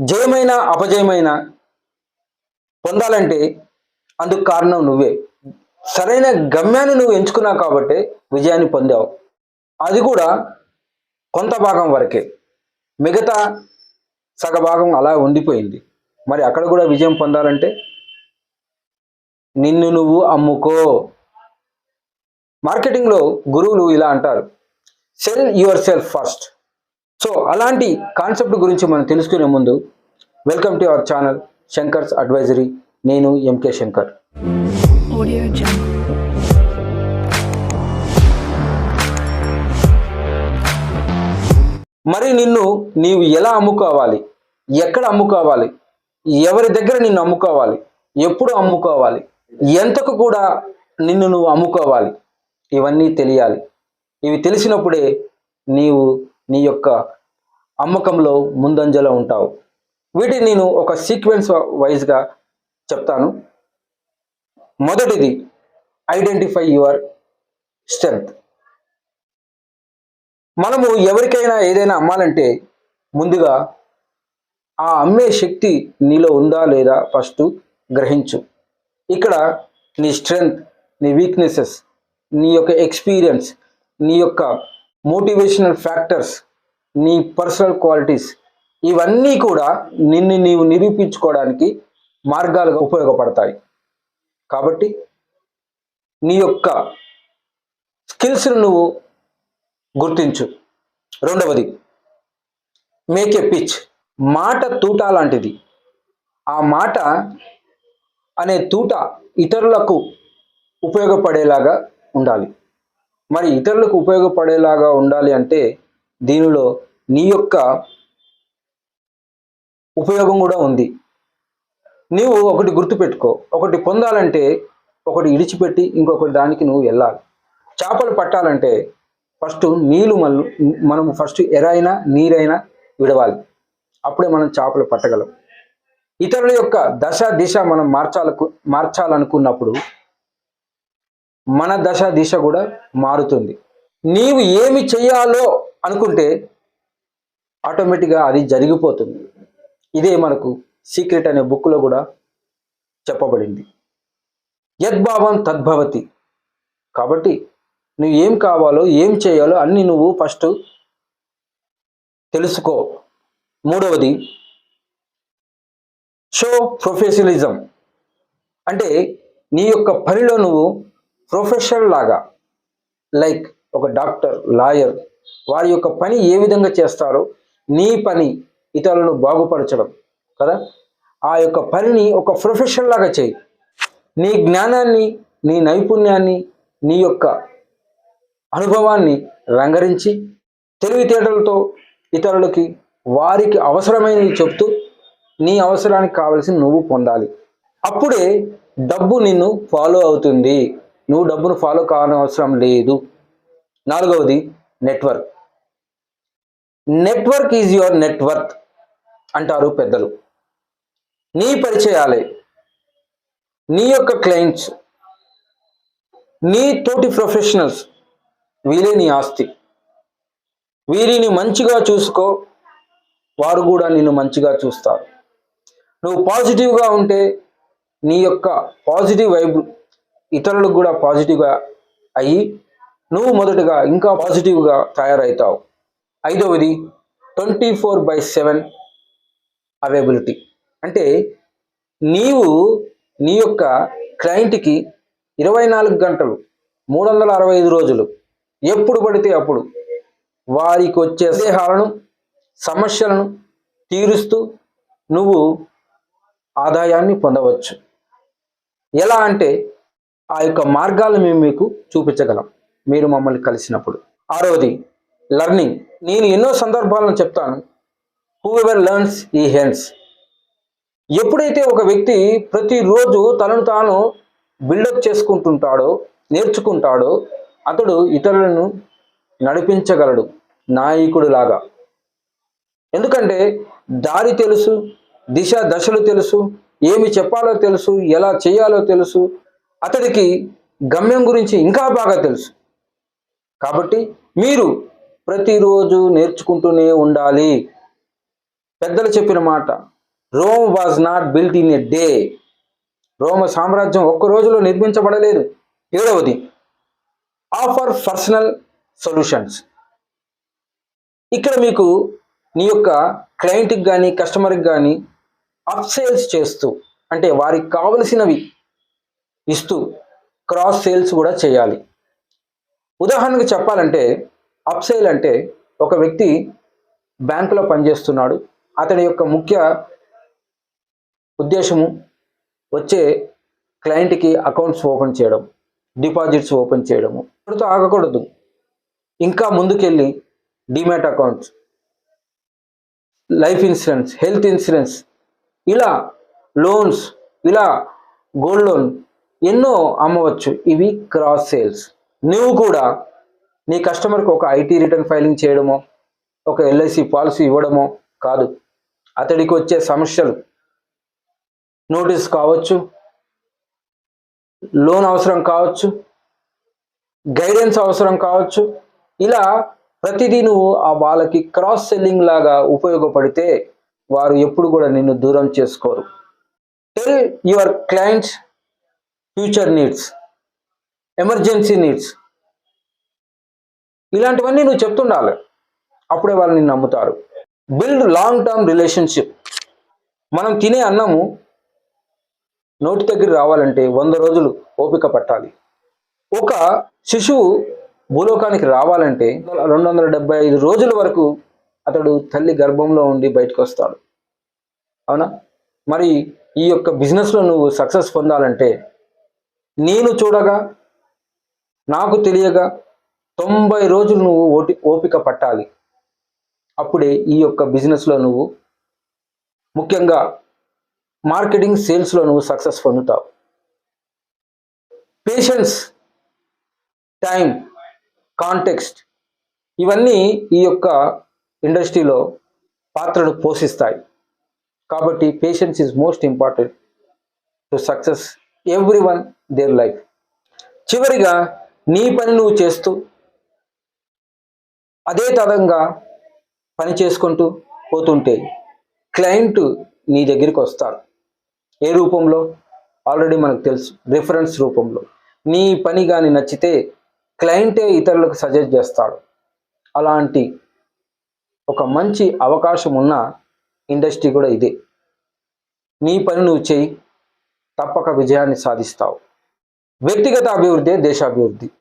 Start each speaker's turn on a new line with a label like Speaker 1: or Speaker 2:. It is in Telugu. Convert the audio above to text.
Speaker 1: జయమైన అపజయమైన పొందాలంటే అందుకు కారణం నువ్వే. సరైన గమ్యాన్ని నువ్వు ఎంచుకున్నావు కాబట్టి విజయాన్ని పొందావు. అది కూడా కొంత భాగం వరకే. మిగతా సగభాగం అలా ఉండిపోయింది. మరి అక్కడ కూడా విజయం పొందాలంటే నిన్ను నువ్వు అమ్ముకో. మార్కెటింగ్లో గురువులు ఇలా అంటారు. Sell yourself first so అలాంటి కాన్సెప్ట్ గురించి మనం తెలుసుకునే ముందు welcome to our channel Shankar's advisory. నేను ఎంకే శంకర్. మరి నిన్ను నీవు ఎలా అమ్ముకోవాలి? ఎక్కడ అమ్ముకోవాలి? ఎవరి దగ్గర నిన్ను అమ్ముకోవాలి? ఎప్పుడు అమ్ముకోవాలి? ఎంతకు కూడా నిన్ను నువ్వు అమ్ముకోవాలి? ఇవన్నీ తెలియాలి. ఇవి తెలిసినప్పుడే నీవు నీ యొక్క అమ్మకంలో ముందంజలో ఉంటావు. వీటిని నేను ఒక సీక్వెన్స్ వైజ్గా చెప్తాను. మొదటిది ఐడెంటిఫై యువర్ స్ట్రెంగ్త్ మనము ఎవరికైనా ఏదైనా అమ్మాలంటే ముందుగా ఆ అమ్మే శక్తి నీలో ఉందా లేదా ఫస్ట్ గ్రహించు. ఇక్కడ నీ స్ట్రెంగ్త్ నీ వీక్నెసెస్ నీ యొక్క ఎక్స్పీరియన్స్ నీ యొక్క మోటివేషనల్ ఫ్యాక్టర్స్ నీ పర్సనల్ క్వాలిటీస్ ఇవన్నీ కూడా నిన్ను నీవు నిరూపించుకోవడానికి మార్గాలుగా ఉపయోగపడతాయి. కాబట్టి నీ యొక్క స్కిల్స్ను నువ్వు గుర్తించు. రెండవది మేక్ ఏ పిచ్ మాట తూట లాంటిది. ఆ మాట అనే తూట ఇతరులకు ఉపయోగపడేలాగా ఉండాలి. మరి ఇతరులకు ఉపయోగపడేలాగా ఉండాలి అంటే దీనిలో నీ యొక్క ఉపయోగం కూడా ఉంది. నీవు ఒకటి గుర్తుపెట్టుకో. ఒకటి పొందాలంటే ఒకటి ఇడిచిపెట్టి ఇంకొకటి దానికి నువ్వు వెళ్ళాలి. చేపలు పట్టాలంటే ఫస్ట్ నీళ్ళు మళ్ళు మనం ఫస్ట్ ఎరైనా నీరైనా విడవాలి. అప్పుడే మనం చేపలు పట్టగలం. ఇతరుల యొక్క దశ దిశ మనం మార్చాలకు మార్చాలనుకున్నప్పుడు మన దశ దిశ కూడా మారుతుంది. నీవు ఏమి చేయాలో అనుకుంటే ఆటోమేటిక్గా అది జరిగిపోతుంది. ఇదే మనకు సీక్రెట్ అనే బుక్లో కూడా చెప్పబడింది. యద్భావం తద్భవతి. కాబట్టి నువ్వు ఏం కావాలో ఏం చేయాలో అన్ని నువ్వు ఫస్ట్ తెలుసుకో. మూడవది షో ప్రొఫెషనలిజం అంటే నీ యొక్క పనిలో నువ్వు ప్రొఫెషనల్ లాగా లైక్ ఒక డాక్టర్ లాయర్ వారి యొక్క పని ఏ విధంగా చేస్తారో నీ పని ఇతరులను బాగుపరచడం కదా? ఆ యొక్క పనిని ఒక ప్రొఫెషన్ లాగా చేయి. నీ జ్ఞానాన్ని నీ నైపుణ్యాన్ని నీ యొక్క అనుభవాన్ని రంగరించి తెలివితేటలతో ఇతరులకి వారికి అవసరమైనవి చెప్తూ నీ అవసరానికి కావలసి నువ్వు పొందాలి. అప్పుడే డబ్బు నిన్ను ఫాలో అవుతుంది. నువ్వు డబ్బును ఫాలో కావనవసరం లేదు. నాలుగవది network network is your network అంటారు పెద్దలు. నీ పరిచయాలే నీ యొక్క క్లయింట్స్ నీ తోటి ప్రొఫెషనల్స్ వీరే నీ ఆస్తి. వీరిని మంచిగా చూసుకో వారు కూడా నిన్ను మంచిగా చూస్తారు. నువ్వు పాజిటివ్గా ఉంటే నీ యొక్క పాజిటివ్ వైబ్ ఇతరులకు కూడా పాజిటివ్గా అయ్యి నువ్వు మొదటగా ఇంకా పాజిటివ్గా తయారవుతావు ఐదవది twenty four by seven availability అంటే నీవు నీ యొక్క క్లయింట్కి ఇరవై నాలుగు గంటలు మూడు వందల అరవై ఐదు రోజులు ఎప్పుడు పడితే అప్పుడు వారికి వచ్చే సందేహాలను సమస్యలను తీరుస్తూ నువ్వు ఆదాయాన్ని పొందవచ్చు. ఎలా అంటే ఆ యొక్క మార్గాలు మేము మీకు చూపించగలం. మీరు మమ్మల్ని కలిసినప్పుడు. ఆరవది లర్నింగ్ నేను ఎన్నో సందర్భాలను చెప్తాను. హూ ఎవర్ లర్న్స్ ఈ హెన్స్ ఎప్పుడైతే ఒక వ్యక్తి ప్రతిరోజు తనను తాను బిల్డప్ చేసుకుంటుంటాడో నేర్చుకుంటాడో అతడు ఇతరులను నడిపించగలడు. నాయకుడు లాగా ఎందుకంటే దారి తెలుసు దిశ దశలు తెలుసు ఏమి చెప్పాలో తెలుసు ఎలా చేయాలో తెలుసు అతడికి గమ్యం గురించి ఇంకా బాగా తెలుసు. కాబట్టి మీరు ప్రతిరోజు నేర్చుకుంటూనే ఉండాలి. పెద్దలు చెప్పిన మాట Rome was not built in a day. రోమ సామ్రాజ్యం ఒక్క రోజులో నిర్మించబడలేదు. ఏడవది ఆఫర్ పర్సనల్ సొల్యూషన్స్. ఇక్కడ మీకు నీ యొక్క క్లయింట్కి కానీ కస్టమర్కి కానీ అప్సేల్స్ చేస్తూ అంటే వారికి కావలసినవి ఇస్తూ క్రాస్ సేల్స్ కూడా చేయాలి. ఉదాహరణకు చెప్పాలంటే అప్సేల్ అంటే ఒక వ్యక్తి బ్యాంకులో పనిచేస్తున్నాడు. అతని యొక్క ముఖ్య ఉద్దేశము వచ్చే క్లయింట్కి అకౌంట్స్ ఓపెన్ చేయడం డిపాజిట్స్ ఓపెన్ చేయడము. ఇక్కడితో ఆగకూడదు. ఇంకా ముందుకెళ్ళి demat accounts life insurance health insurance ఇలా లోన్స్ ఇలా గోల్డ్ లోన్ ఎన్నో అమ్మవచ్చు. ఇవి క్రాస్ సేల్స్ నువ్వు కూడా నీ కస్టమర్కి ఒక ఐటీ రిటర్న్ ఫైలింగ్ చేయడమో ఒక ఎల్ఐసి పాలసీ ఇవ్వడమో కాదు. అతడికి వచ్చే సమస్యలు. నోటీస్ కావచ్చు. లోన్ అవసరం కావచ్చు. గైడెన్స్ అవసరం కావచ్చు. ఇలా ప్రతిదీ నువ్వు ఆ వాళ్ళకి క్రాస్ సెల్లింగ్ లాగా ఉపయోగపడితే వారు ఎప్పుడు కూడా నిన్ను దూరం చేసుకోరు. Tell your clients future needs emergency needs. ఇలాంటివన్నీ నువ్వు చెప్తుండాలి. అప్పుడే వాళ్ళు నిన్ను నమ్ముతారు. Build long term relationship. మనం తినే అన్నము నోటి దగ్గర రావాలంటే వంద రోజులు ఓపిక పట్టాలి. ఒక శిశువు భూలోకానికి రావాలంటే రెండు వందల డెబ్బై ఐదు రోజుల వరకు అతడు తల్లి గర్భంలో ఉండి బయటకు వస్తాడు అవునా? మరి ఈ యొక్క బిజినెస్లో నువ్వు సక్సెస్ పొందాలంటే నేను చూడగా నాకు తెలియగా తొంభై రోజులు నువ్వు ఓటి ఓపిక పట్టాలి. అప్పుడే ఈ యొక్క బిజినెస్లో నువ్వు ముఖ్యంగా మార్కెటింగ్ సేల్స్లో నువ్వు సక్సెస్ పొందుతావు. పేషెన్స్ టైం కాంటెక్స్ట్ ఇవన్నీ ఈ యొక్క ఇండస్ట్రీలో పాత్రను పోషిస్తాయి. కాబట్టి patience is most important to success everyone their life చివరిగా నీ పని నువ్వు చేస్తూ అదే తదంగా పని చేసుకుంటూ పోతుంటే క్లయింట్ నీ దగ్గరికి వస్తారు ఏ రూపంలో? ఆల్రెడీ మనకు తెలుసు రిఫరెన్స్ రూపంలో. నీ పని కానీ నచ్చితే క్లయింటే ఇతరులకు సజెస్ట్ చేస్తాడు. అలాంటి ఒక మంచి అవకాశం ఉన్న ఇండస్ట్రీ కూడా ఇదే. నీ పని నువ్వు చేయి తప్పక విజయాన్ని సాధిస్తావు. వ్యక్తిగత అభివృద్ధి దేశాభివృద్ధి